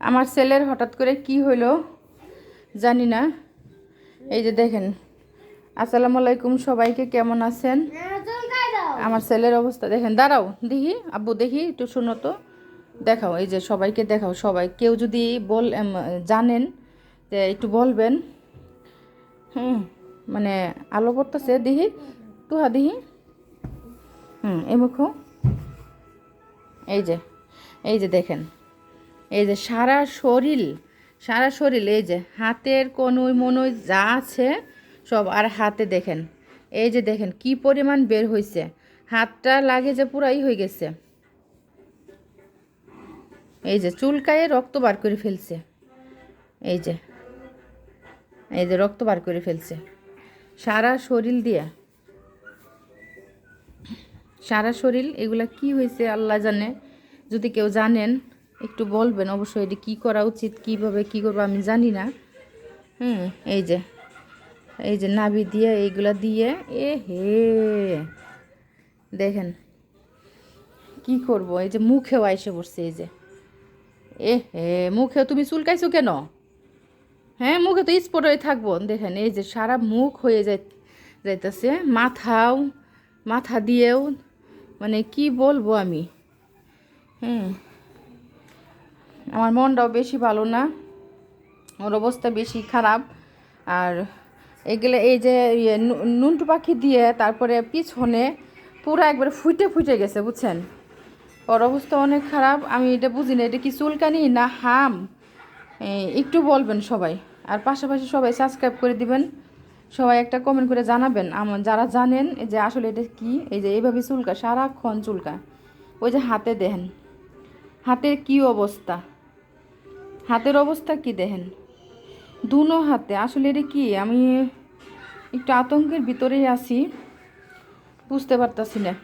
আমার ছেলের হঠাৎ করে কি হলো জানি না। এই যে দেখেন, আসসালামু আলাইকুম, সবাইকে কেমন আছেন? আমার ছেলের অবস্থা দেখেন, দাঁড়াও, দেখি, আব্বু দেখি, একটু শুনো তো, দেখাও, এই যে সবাইকে দেখাও, সবাই, কেউ যদি বল জানেন, যে একটু বলবেন। হুম মানে আলো পড়তেছে, দেখি, তুহা দিহি হুম, এই মুখো, এই যে এই যে দেখেন এই যে সারা শরীর সারা শরীর, এই যে হাতের কনুই মনুই যা আছে সব আর হাতে দেখেন। এই যে দেখেন কি পরিমাণ বের হয়েছে হাতটা লাগে যে পুরাই হয়ে গেছে। এই যে চুলকায়ে রক্ত বার করে ফেলছে। এই যে এই যে রক্ত বার করে ফেলছে। সারা শরীর দিয়ে। সারা শরীর, এগুলা কি হয়েছে আল্লাহ জানে। যদি কেউ জানেন একটু বলবেন অবশ্যই এটি কী করা উচিত, কীভাবে কী করব আমি জানি না। হুম, এই যে এই যে নাভি দিয়ে এইগুলা দিয়ে এ হে দেখেন কি করব, এই যে মুখেও আইসে পড়ছে, এই যে এ হে মুখেও তুমি চুলকাইছো কেন? হ্যাঁ মুখে তো স্পট হয়ে থাকব, দেখেন এই যে সারা মুখ হয়ে যাই, যাইতেছে, মাথাও, মাথা দিয়েও মানে কি বলব আমি? হুম আমার মনটাও বেশি ভালো না। ওর অবস্থা বেশি খারাপ। আর এগুলো এই যে ইয়ে নুনটু পাখি দিয়ে তারপরে পিছনে পুরো একবারে ফুটে ফুটে গেছে, বুঝছেন? ওর অবস্থা অনেক খারাপ। আমি এটা বুঝি না, এটা কি চুলকানি না হাম? একটু বলবেন সবাই। আর পাশাপাশি সবাই সাবস্ক্রাইব করে দিবেন। সবাই একটা কমেন্ট করে জানাবেন। আমার, যারা জানেন যে আসলে এটা কি, এই যে এইভাবে চুলকা সারাক্ষণ চুলকা ওই যে হাতে দেখেন। হাতের কি অবস্থা? হাতের অবস্থা কি দেখেন? দুনো হাতে। আসলে এটা কি? আমি একটু আতঙ্কের ভিতরেই আছি। বুঝতে পারতাছি না।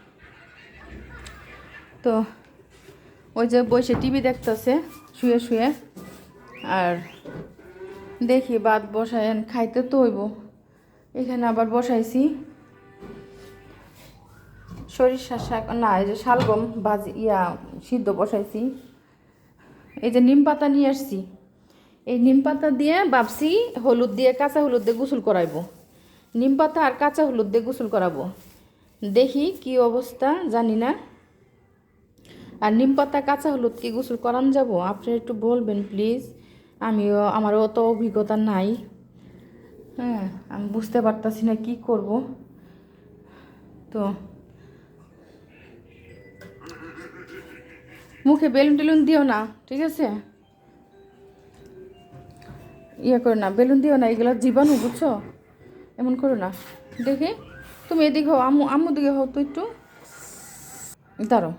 তো, ওই যে বসে টিভি দেখতেছে, শুয়ে শুয়ে। আর দেখি বাদ বসায় খাইতে তো হইব। এখানে আবার বসাইছি। সরিষা শাক, না, এই যে শালগম ভাজি, ইয়া, সিদ্ধ বসাইছি। এই যে নিম পাতা নিয়ে আসছি। এই নিম পাতা দিয়ে ভাবছি হলুদ দিয়ে, কাঁচা হলুদ দিয়ে গোসল করাইবো। নিম পাতা আর কাঁচা হলুদ দিয়ে গোসল করাবো। দেখি কি অবস্থা, জানি না। আর নিম পাতা, কাঁচা হলুদ কি গোসল করান যাব? আপনি একটু বলবেন, প্লিজ। আমিও, আমারও অত অভিজ্ঞতা নাই। হ্যাঁ আমি বুঝতে পারতাছি না কি করব। তো মুখে বেলুন টেলুন দিও না ঠিক আছে? ইয়ে করো না বেলুন দিও না এগুলো জীবাণু বুঝছ? এমন করো না। দেখি তুমি এদিকে হও আম্মু আম্মু দিকে হও তো একটু। দাঁড়ো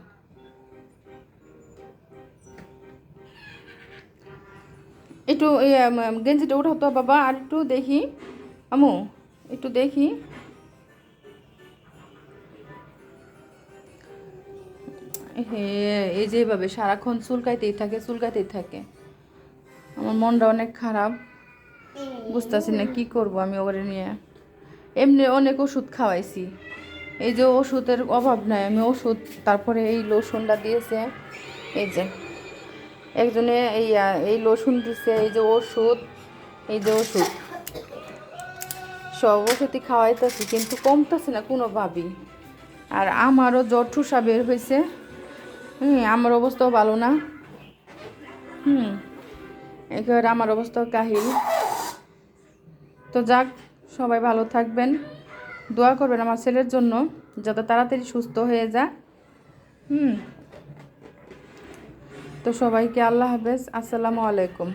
একটু ইয়ে, গেঞ্জিটা উঠাও তো বাবা আর একটু দেখি। আম্মু একটু দেখি। হে এই যে এভাবে সারাক্ষণ চুলকাইতেই থাকে চুলকাইতেই থাকে। আমার মনটা অনেক খারাপ। বুঝতেছি না কি করব আমি ওরে নিয়ে। এমনি অনেক ওষুধ খাওয়াইছি। এই যে ওষুধের অভাব নাই, আমি ওষুধ, তারপরে এই লোশনটা দিয়েছে। এই যে, একজনে এই এই লোশন দিছে, এই যে ওষুধ, এই যে ওষুধ। সব ওষুধই খাওয়াইতেছি, কিন্তু কমতেছে না কোনোভাবেই। আর আমারও জ্বর ঠুসা বের হয়েছে হুম, আমার অবস্থাও ভালো না। হুম এবার আমার অবস্থাও কাহিল। তো যাক, সবাই ভালো থাকবেন। দোয়া করবেন আমার ছেলের জন্য, যাতে তাড়াতাড়ি সুস্থ হয়ে যা হুম, তো সবাইকে আল্লাহ হাফেজ। আসসালামু আলাইকুম।